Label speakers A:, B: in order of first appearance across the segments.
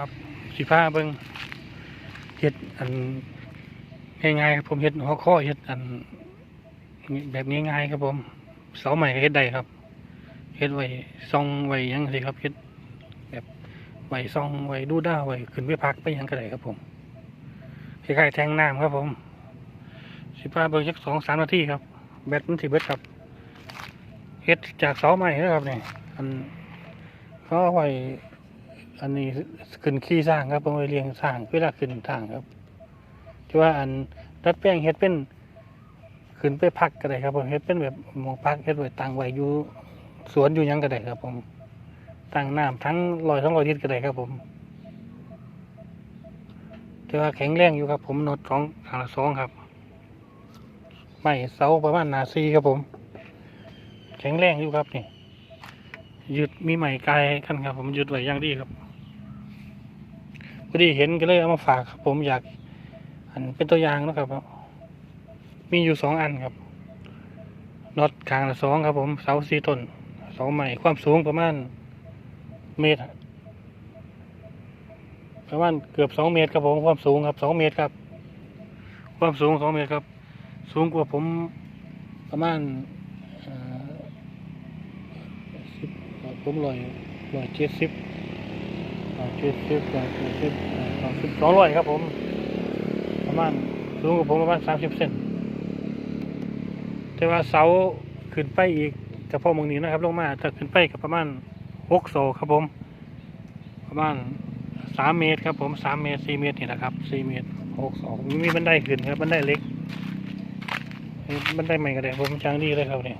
A: ครับสิผ้าเบิ่งเฮ็ดอันง่ายๆครับผมเฮ็ดหัวข้อเฮ็ดอัน แบบง่ายๆครับผมเสาใหม่เฮ็ดได้ครับเฮ็ดไว้ซองไว้ยังสิครับเฮ็ดแบบไว้ซองไว้ดูด้าไว้ขึ้นไปพักไปยังก็ได้ครับผมคล้ายๆแทงน้ำครับผมสิผ้าเบิ่งสักสองสามนาทีครับ แบตมันสิเบิดครับเฮ็ดจากเสาใหม่นะครับนี่อันเขาเอาไว้ อันนี้ขึ้นขี้สร้างครับผมไปเรียงสร้างเวลาขึ้นทางครับที่ว่าอันดัดแปลงเฮ็ดเป็นขึ้นไปพักก็ได้ครับผมเฮ็ดเป็นแบบหมองพักเฮ็ดไว้ตั้งไว้อยู่สวนอยู่ยังก็ได้ครับผมตั้งน้ำทั้งลอยทั้งลอยทิศก็ได้ครับผมแต่ว่าแข็งแรงอยู่ครับ ผมนดของทางละสองครับไม่เสาประมาณหนาซีครับผม แข็งแรงอยู่ครับนี่ยึดมีใหม่กายกันครับ ผมยึดไว้อย่างดีครับ อดีเห็นก็เลยเอามาฝากครับ ผมอยาก อันเป็นตัวอย่างนะครับ มีอยู่สองอันครับน็อตกลางละสองครับ ผมเสาสี่ต้นเสาใหม่ความสูงประมาณเมตรประมาณเกือบสองเมตรครับผมความสูงครับสองเมตรครับ ความสูงสองเมตรครับ สูงกว่าผมประมาณเอ่อสิบผมลอยลอยเจ็ดสิบ เจ็ดสิบแปดสิบสองสิบสองร้อยครับผม ประมาณสูงกว่าผมประมาณสามสิบเซนแต่ว่าเสาขึ้นไปอีกเฉพาะเมืองนี้นะครับ ลงมาถ้าขึ้นไปกับประมาณหกโซครับผม ประมาณสามเมตรครับผมสามเมตรสี่เมตรนี่นะครับสี่เมตรหกโซมีบันไดขึ้นครับบันไดเล็กบันไดใหม่ก็ได้ผมจางดีเลยครับเนี่ย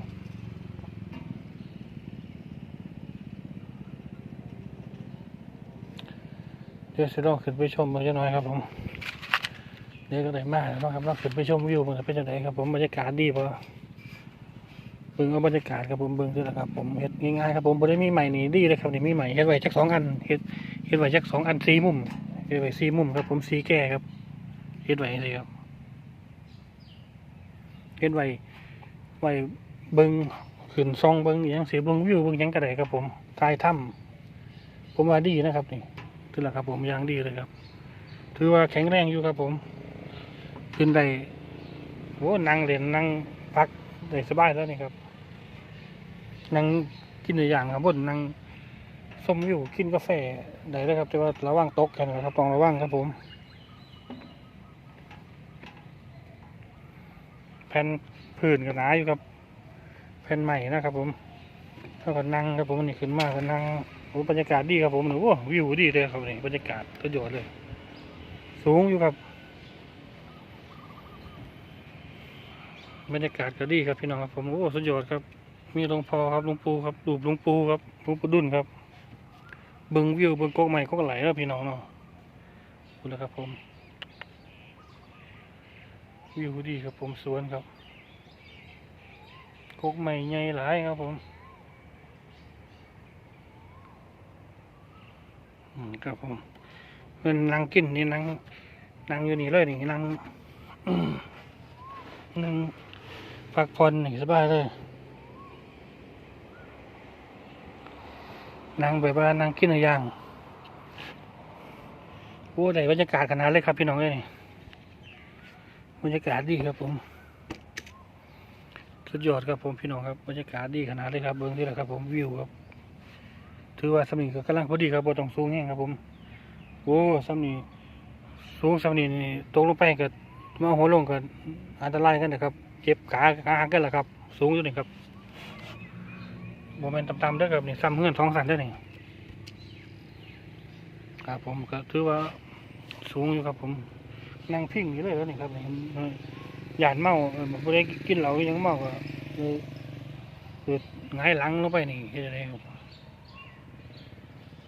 A: เดี๋ยวสิลองขึ้นไปชมมันจะน้อยครับผมเดี๋ยวก็ได้มากแล้วครับลองขึ้นไปชมวิวมันเป็นยังไงครับผมบรรยากาศดีพอเบิ่งเอาบรรยากาศครับผมเบิ่งด้วยนะครับผมเฮ็ดง่ายๆครับผมบ่ได้มีใหม่นี่ดีเลยครับนี่มีใหม่เฮ็ดไว้จักสองอันเฮ็ดเฮ็ดไว้จักสองอันสีมุมเฮ็ดไว้สีมุมครับผมสีแก่ครับเฮ็ดไว้สิครับเฮ็ดไว้ไว้เบิ่งขึ้นซองเบิ่งอหยังสิเบิ่งวิวเบิ่งยังก็ไดครับผมถ่ายถ้ำผมว่าดีนะครับนี่ ถือละครับ ผมยางดีเลยครับ ถือว่าแข็งแรงอยู่ครับ ผมขึ้นได้โอ้นั่งเล่นนั่งพักได้สบายแล้วนี่ครับนั่งกินในอย่างครับบนนั่งส้มอยู่กินกาแฟได้เลยครับแต่ว่าระวังตกกันนะครับต้องระวังครับผมแผ่นพื้นก็หนาอยู่ครับแผ่นใหม่นะครับ ผมแล้วก็นั่งครับผมนี่ขึ้นมาก็นั่ง อ้บรรยากาศดีครับผมหนูวิวดีเลยครับนี่บรรยากาศประโยชน์เลย สูงอยู่ครับ บรรยากาศก็ดีครับพี่น้องครับผมโอ้สุดยอดครับ มีหลวงพ่อครับหลวงปู่ครับรูปหลวงปู่ครับหลวงปู่ดุลครับเบิ้งวิวเบิ้งโกกใหม่โกกไหลแล้วพี่น้องเนาะดูแล้วครับผมวิวดีครับผมสวนครับโกกใหม่ใหญ่หลายครับผม อืม ครับผมเพิ่นนั่งกินนี่นั่งนั่งอยู่นี่เลยนี่นั่งนั่งพักผ่อนนี่สบายเลยนั่งแบบว่านั่งกินอะไรอย่างโอ้ได้บรรยากาศขนาดเลยครับพี่น้องเอ้ยนี่บรรยากาศดีครับผมสุดยอดครับผมพี่น้องครับบรรยากาศดีขนาดเลยครับเบิ้องที่แหละครับผมวิวครับ ถือว่าสำนีก็กำลังพอดีครับบ่ต้องสูงแห้งครับผม โอ้สำนีสูงสำนีนี่ตกลงไปก็มาหัวลงก็อันตรายกันนะครับ เจ็บขาขาหักกันแหละครับ สูงอยู่นี่ครับโมเมนต์ต่ำๆด้อครับนี่ซ้ำเงื่อนสองสันด้อนี่ครับผมก็ถือว่าสูงอยู่ครับผมนั่งพิงอยู่เลยแล้วนี่ครับนี่หยาดเมาเออบ่ได้กินเหล้ายังเมาก็คือหงายหลังลงไปนี่เฮ็ดอะไรครับ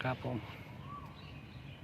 A: ครับผม